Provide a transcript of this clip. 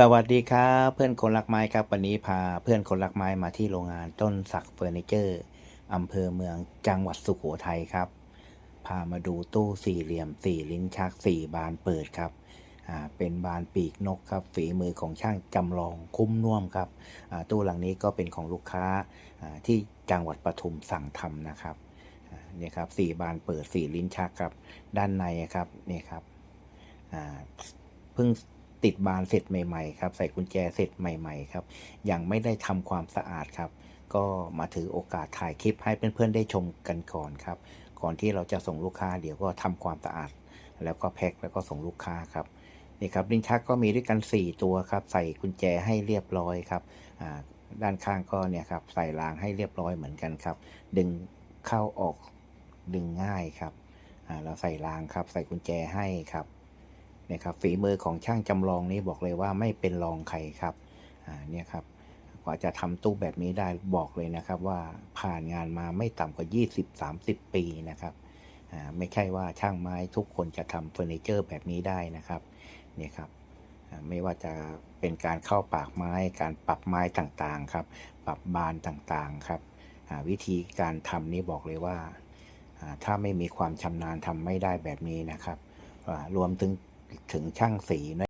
สวัสดีครับเพื่อนคนรักไม้ครับวันนี้พาเพื่อนคนรักไม้มาที่โรงงานต้นศักเฟอร์นิเจอร์อำเภอเมืองจังหวัดสุโขทัยครับ พามาดูตู้สี่เหลี่ยมสี่ลิ้นชักสี่บานเปิดครับอ่าเป็นบานปีกนกครับฝีมือของช่างจำลองคุ้มน่วมครับอ่าตู้หลังนี้ก็เป็นของลูกค้าอ่าที่จังหวัดปทุมสั่งทำนะครับเนี่ยครับสี่บานเปิดสี่ลิ้นชักครับด้านในครับนี่ครับอ่าเพิ่ง ติดบานเสร็จใหม่ๆครับใส่กุญแจเสร็จใหม่ๆครับยังไม่ได้ทำความสะอาดครับ ก็มาถือโอกาสถ่ายคลิปให้เพื่อนๆได้ชมกันก่อนครับ ก่อนที่เราจะส่งลูกค้าเดี๋ยวก็ทำความสะอาด แล้วก็แพ็คแล้วก็ส่งลูกค้าครับนี่ครับลิ้นชักก็มีด้วยกัน 4 ตัวครับ ใส่กุญแจให้เรียบร้อยครับด้านข้างก็เนี่ยครับใส่รางให้เรียบร้อยเหมือนกันครับ ดึงเข้าออกดึงง่ายครับเราใส่รางครับ ใส่กุญแจให้ครับ นี่ยครับฝีมือของช่างจำลองนี้บอกเลยว่าไม่เป็นรองใครครับอ่าเนี่ยครับกว่าจะทำตู้แบบนี้ได้บอกเลยนะครับว่าผ่านงานมาไม่ต่ำกว่า 20-30 ปีนะครับอ่าไม่ใช่ว่าช่างไม้ทุกคนจะทำเฟอร์นิเจอร์แบบนี้ได้นะครับเนี่ยครับไม่ว่าจะเป็นการเข้าปากไม้ การปรับไม้ต่างๆครับ ปรับบานต่างๆครับวิธีการทำนี้บอกเลยว่า ถ้าไม่มีความชำนาญทำไม่ได้แบบนี้นะครับรวมถึง ถึงช่างสีนะ